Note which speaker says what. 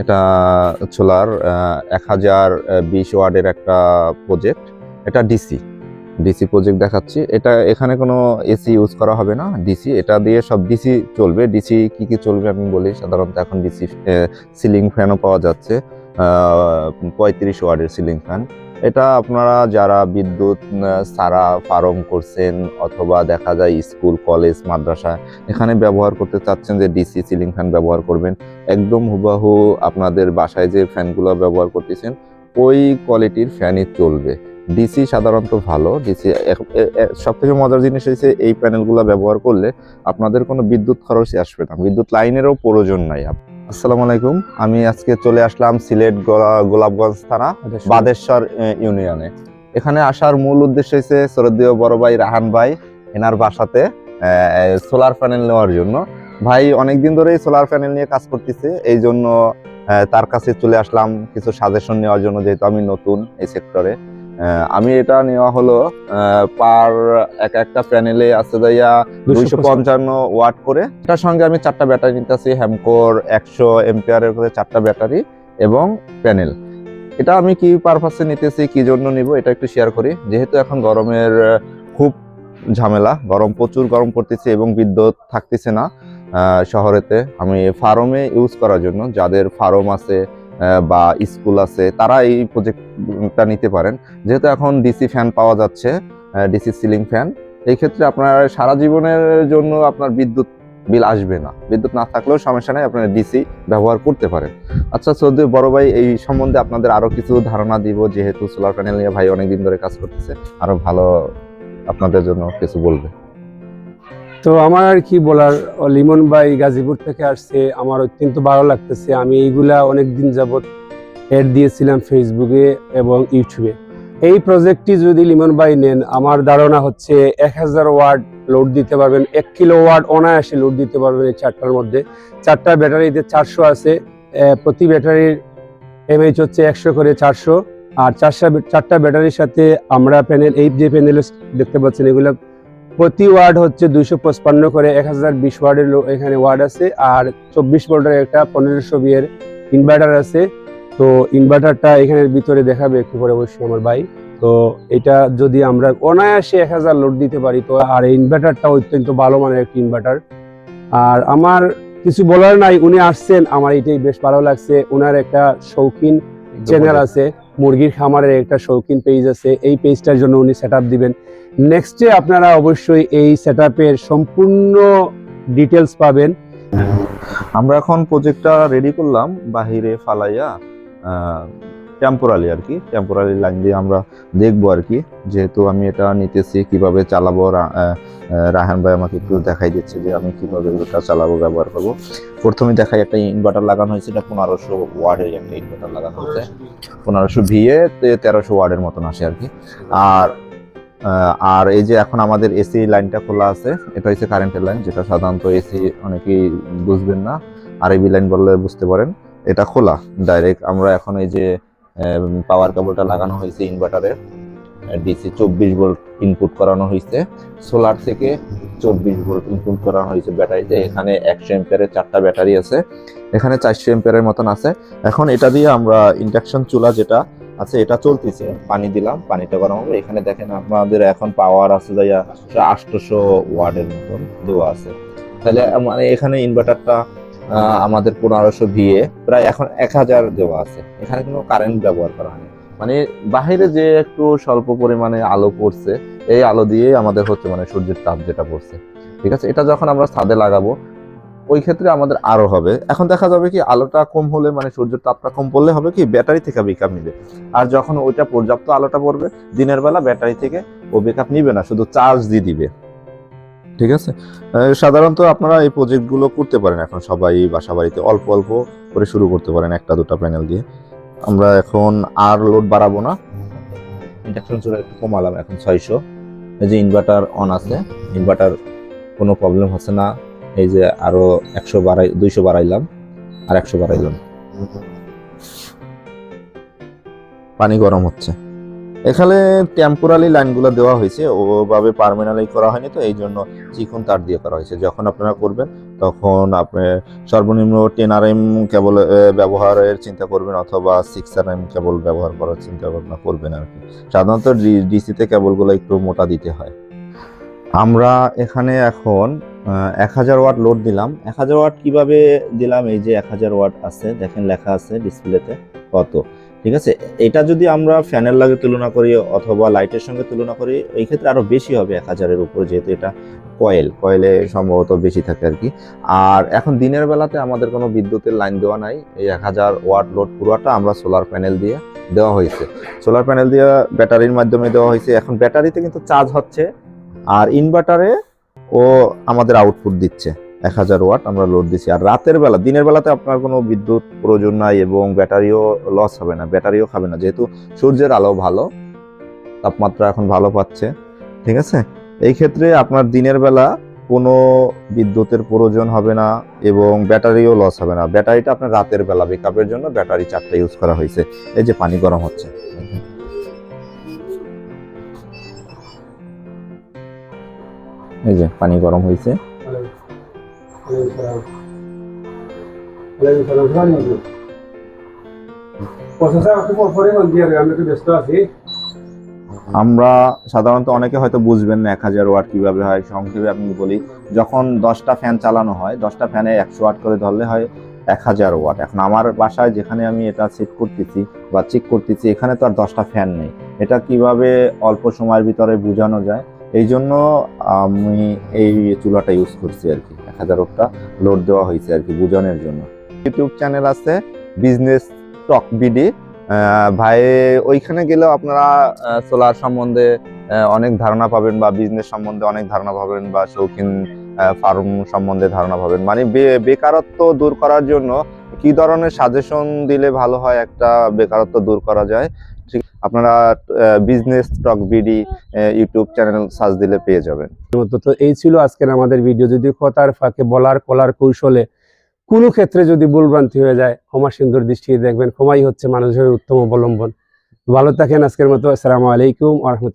Speaker 1: এটা সোলার এক হাজার বিশ ওয়ার্ডের একটা প্রজেক্ট এটা ডিসি ডিসি প্রজেক্ট দেখাচ্ছি। এটা এখানে কোনো এসি ইউজ করা হবে না ডিসি এটা দিয়ে সব ডিসি চলবে। ডিসি কি কি চলবে আমি বলি, সাধারণত এখন ডিসি সিলিং ফ্যানও পাওয়া যাচ্ছে। পঁয়ত্রিশ ওয়ার্ডের সিলিং ফ্যান এটা আপনারা যারা বিদ্যুৎ সারা ফার্ম করছেন অথবা দেখা যায় স্কুল, কলেজ, মাদ্রাসা, এখানে ব্যবহার করতে চাচ্ছেন যে ডিসি সিলিং ফ্যান ব্যবহার করবেন, একদম হুবাহু আপনাদের বাসায় যে ফ্যানগুলো ব্যবহার করতেছেন, ওই কোয়ালিটির ফ্যানই চলবে। ডিসি সাধারণত ভালো। ডিসি সব থেকে মজার জিনিস হচ্ছে এই প্যানেলগুলো ব্যবহার করলে আপনাদের কোনো বিদ্যুৎ খরচই আসবে না। বিদ্যুৎ লাইনেরও প্রয়োজন নাই আসসালামু আলাইকুম। আমি আজকে চলে আসলাম সিলেট গোলাপগঞ্জ থানা বাদেশ্বর। ইউনিয়নে। এখানে আসার মূল উদ্দেশ্য হচ্ছে শরদীয় বড় ভাই রাহান ভাই এনার বাসাতে সোলার প্যানেল নেওয়ার জন্য। ভাই অনেকদিন ধরেই সোলার প্যানেল নিয়ে কাজ করতেছে এই জন্য তার কাছে চলে আসলাম কিছু সাজেশন নেওয়ার জন্য যেহেতু আমি নতুন এই সেক্টরে আমি এটা নেওয়া হলো পার এক একটা প্যানেলে আছে যাইয়া দুইশো পঞ্চান্ন ওয়াট করে। এটার সঙ্গে আমি চারটা ব্যাটারি নিতেছি হ্যামকোর একশো এম্পিয়ারের করে চারটা ব্যাটারি এবং প্যানেল। এটা আমি কি পারপাসে নিতেছি কি জন্য নিব এটা একটু শেয়ার করি। যেহেতু এখন গরমের খুব ঝামেলা গরম প্রচুর গরম পড়তেছে এবং বিদ্যুৎ থাকতেছে না আহ, শহরেতে। আমি ফার্মে ইউজ করার জন্য যাদের ফার্ম আছে বা স্কুল আছে, তারা এই প্রজেক্টটা নিতে পারেন। যেহেতু এখন ডিসি ফ্যান পাওয়া যাচ্ছে ডিসি সিলিং ফ্যান এই ক্ষেত্রে আপনার সারা জীবনের জন্য আপনার বিদ্যুৎ বিল আসবে না। বিদ্যুৎ না থাকলেও সমস্যা নেই, আপনারা ডিসি ব্যবহার করতে পারেন। আচ্ছা সৌদি বড় ভাই, এই সম্বন্ধে আপনাদের আরও কিছু ধারণা দিব, যেহেতু সোলার প্যানেল নিয়ে ভাই অনেকদিন ধরে কাজ করতেছে, আরও ভালো আপনাদের জন্য কিছু বলবে।
Speaker 2: তো আমার আর কি বলার লিমন ভাই গাজীপুর থেকে আসছে, আমার অত্যন্ত ভালো লাগতেছে। আমি এইগুলা অনেক দিন যাবত এড দিয়েছিলাম ফেসবুকে এবং ইউটিউবে এই প্রজেক্টটি যদি লিমন ভাই নেন, আমার ধারণা হচ্ছে এক হাজার ওয়ার্ড লোড দিতে পারবেন, এক কিলো ওয়ার্ড অনায়াসে লোড দিতে পারবেন এই চারটার মধ্যে। চারটা ব্যাটারিতে চারশো আছে প্রতি ব্যাটারির এমএইচ হচ্ছে একশো করে চারশো। আর চারশো, চারটা ব্যাটারির সাথে আমরা প্যানেল এই যে প্যানেল দেখতে পাচ্ছেন, এগুলো প্রতি ওয়ার্ড হচ্ছে দুইশো পঁচপান্ন করে এক হাজার বিশ ওয়ার্ডের এখানে ওয়ার্ড আছে আর চব্বিশ ভোল্টের একটা পনেরোশো বিয়ের ইনভার্টার আছে। তো ইনভার্টারটা এখানের ভিতরে দেখাবে একটু পরে অবশ্যই আমার ভাই। তো এটা যদি আমরা অনায়াসে এক হাজার লোড দিতে পারি তো আর এই ইনভার্টারটা অত্যন্ত ভালো মানের একটা ইনভার্টার আর আমার কিছু বলার নাই উনি আসছেন আমার এটাই বেশ ভালো লাগছে। ওনার একটা শৌখিন চ্যানেল আছে। মুরগির খামারের একটা শৌখিন পেজ আছে। এই পেজটার জন্য উনি সেট দিবেন। নেক্সটে আপনারা অবশ্যই এই সেট সম্পূর্ণ ডিটেলস পাবেন।
Speaker 1: আমরা এখন প্রজেক্টটা রেডি করলাম, বাহিরে ফালাইয়া টেম্পোরালি আর কি টেম্পোরারি লাইন দিয়ে আমরা দেখব আর কি, যেহেতু আমি এটা নিতেছি, কীভাবে চালাবো রাহান ভাই আমাকে একটু দেখাই দিচ্ছে যে আমি কীভাবে এটা চালাবো, ব্যবহার করব। প্রথমে দেখাই একটা ইনভার্টার লাগানো হয়েছে, এটা পনেরোশো ওয়ার্ডের একটা ইনভার্টার লাগানো হয়েছে। পনেরোশো ভিএ তেরোশো ওয়ার্ডের মতন আসে আর কি। আর আর এই যে এখন আমাদের এসি লাইনটা খোলা আছে, এটা হচ্ছে কারেন্টের লাইন যেটা সাধারণত এসি অনেকেই বুঝবেন না। আর এবি লাইন বললে বুঝতে পারেন। এটা খোলা ডাইরেক্ট আমরা এখন এই যে পাওয়ার কেবলটা লাগানো হয়েছে ইনভার্টারের ডিসি চব্বিশ ভোল্ট ইনপুট করানো হয়েছে। সোলার থেকে চব্বিশ ভোল্ট ইনপুট করানো হয়েছে ব্যাটারিতে। এখানে একশো এম্পিয়ারের চারটা ব্যাটারি আছে। এখানে চারশো এম্পিয়ারের মতন আছে। এখন এটা দিয়ে আমরা ইন্ডাকশন চুলা যেটা আছে, এটা চলতেছে। পানি দিলাম, পানিটা গরম হবে। এখানে দেখেন আপনাদের এখন পাওয়ার আছে যাইয়া আটশোশো ওয়ার্ডের মতন দেওয়া আছে। তাহলে মানে এখানে ইনভার্টারটা আমাদের পনেরোশো ভিএ, প্রায় এখন এক হাজার দেওয়া আছে। এখানে কোনো কারেন্ট ব্যবহার করা হয়নি। মানে বাইরে যে একটু স্বল্প পরিমাণে আলো পড়ছে, এই আলো দিয়ে আমাদের হচ্ছে মানে সূর্যের তাপ যেটা পড়ছে। ঠিক আছে? এটা যখন আমরা ছাদে লাগাবো, ওই ক্ষেত্রে আমাদের আরও হবে। এখন দেখা যাবে কি, আলোটা কম হলে মানে সূর্যের তাপটা কম পড়লে হবে কি, ব্যাটারি থেকে বেকআপ নিবে। আর যখন ওইটা পর্যাপ্ত আলোটা পড়বে, দিনের বেলা ব্যাটারি থেকে ও বেকআপ নিবে না, শুধু চার্জ দিয়ে দিবে। ঠিক আছে? সাধারণত আপনারা এই প্রজেক্টগুলো করতে পারেন এখন সবাই বাসা বাড়িতে অল্প অল্প করে শুরু করতে পারেন একটা দুটো প্যানেল দিয়ে। আমরা এখন আর লোড বাড়াবো না। ইন্ডাকশন চুলা একটু কমালাম এখন ছয়শো। এই যে ইনভার্টার অন আছে ইনভার্টার কোনো প্রবলেম হচ্ছে না। এই যে আরও একশো বাড়াই দুইশো বাড়াইলাম আর একশো বাড়াইলাম। পানি গরম হচ্ছে। এখানে টেম্পোরারি লাইনগুলো দেওয়া হয়েছে। ওভাবে পার্মানেন্টলি করা হয়নি তো, এই জন্য চিকন তার দিয়ে করা হয়েছে। যখন আপনারা করবেন, তখন আপনি সর্বনিম্ন টেন আর এম কেবল ব্যবহারের চিন্তা করবেন অথবা সিক্স আর এম কেবল ব্যবহার করার চিন্তা ভাবনা করবেন আর কি। সাধারণত ডিসিতে কেবলগুলো একটু মোটা দিতে হয়। আমরা এখানে এখন এক হাজার ওয়াট লোড দিলাম। এক হাজার ওয়াট কীভাবে দিলাম? এই যে এক হাজার ওয়াট আছে, দেখেন লেখা আছে ডিসপ্লেতে কত। ঠিক আছে? এটা যদি আমরা ফ্যানের লাগে তুলনা করি অথবা লাইটের সঙ্গে তুলনা করি, এই ক্ষেত্রে আরও বেশি হবে এক হাজারের উপর, যেহেতু এটা কয়েল। কয়েলে সম্ভবত বেশি থাকে আর কি। আর এখন দিনের বেলাতে আমাদের কোনো বিদ্যুতের লাইন দেওয়া নাই। এই এক হাজার ওয়াট লোড পুরোটা আমরা সোলার প্যানেল দিয়ে দেওয়া হয়েছে। সোলার প্যানেল দিয়ে ব্যাটারির মাধ্যমে দেওয়া হয়েছে। এখন ব্যাটারিতে কিন্তু চার্জ হচ্ছে। আর ইনভার্টারে ও আমাদের আউটপুট দিচ্ছে। এক হাজার ওয়াট আমরা লোড দিচ্ছি আর রাতের বেলা, দিনের বেলাতে আপনার কোনো বিদ্যুৎ প্রয়োজন নাই এবং ব্যাটারিও লস হবে না, ব্যাটারিও খাবে না। যেহেতু সূর্যের আলো ভালো, তাপমাত্রা এখন ভালো পাচ্ছে, ঠিক আছে? এই ক্ষেত্রে আপনার দিনের বেলা কোনো বিদ্যুতের প্রয়োজন হবে না এবং ব্যাটারিও লস হবে না। ব্যাটারিটা আপনার রাতের বেলা বেকআপের জন্য ব্যাটারি চারটা ইউজ করা হয়েছে। এই যে পানি গরম হচ্ছে। এই যে পানি গরম হয়েছে। আমরা সাধারণত অনেকে হয়তো বুঝবেন না এক হাজার ওয়াট কীভাবে হয়, সংক্ষেপে আমি বলি, যখন দশটা ফ্যান চালানো হয়, দশটা ফ্যানে একশো ওয়াট করে ধরলে হয় এক হাজার ওয়াট। এখন আমার বাসায় যেখানে আমি এটা সেট করতেছি বা চেক করতেছি, এখানে তো আর দশটা ফ্যান নেই। এটা কীভাবে অল্প সময়ের ভিতরে বোঝানো যায়? এই জন্য আমি এই চুলাটা ইউজ করছি আর কি। এক হাজার লোড দেওয়া হয়েছে আর কি বোঝানোর জন্য। ইউটিউব চ্যানেল আছে বিজনেস টক বিডি ভাই, ওইখানে গেলেও আপনারা সোলার সম্বন্ধে অনেক ধারণা পাবেন বা বিজনেস সম্বন্ধে অনেক ধারণা পাবেন বা শৌখিন ফার্ম সম্বন্ধে ধারণা পাবেন। মানে বেকারত্ব দূর করার জন্য কি ধরনের সাজেশন দিলে ভালো হয়? একটা বেকারত্ব দূর করা যায়। আপনারা business talk BD YouTube channel search দিলে পেয়ে যাবেন।
Speaker 2: তো এই ছিল আজকের আমাদের ভিডিও যদি কথার ফাঁকে বলার কলার কৌশলে কোনো ক্ষেত্রে যদি ভুলভ্রান্তি হয়ে যায় ক্ষমা সুন্দর দৃষ্টিতে দেখবেন। ক্ষমাই হচ্ছে মানুষের উত্তম অবলম্বন। ভালো থাকেন আজকের মতো। আসসালামু আলাইকুম আহমত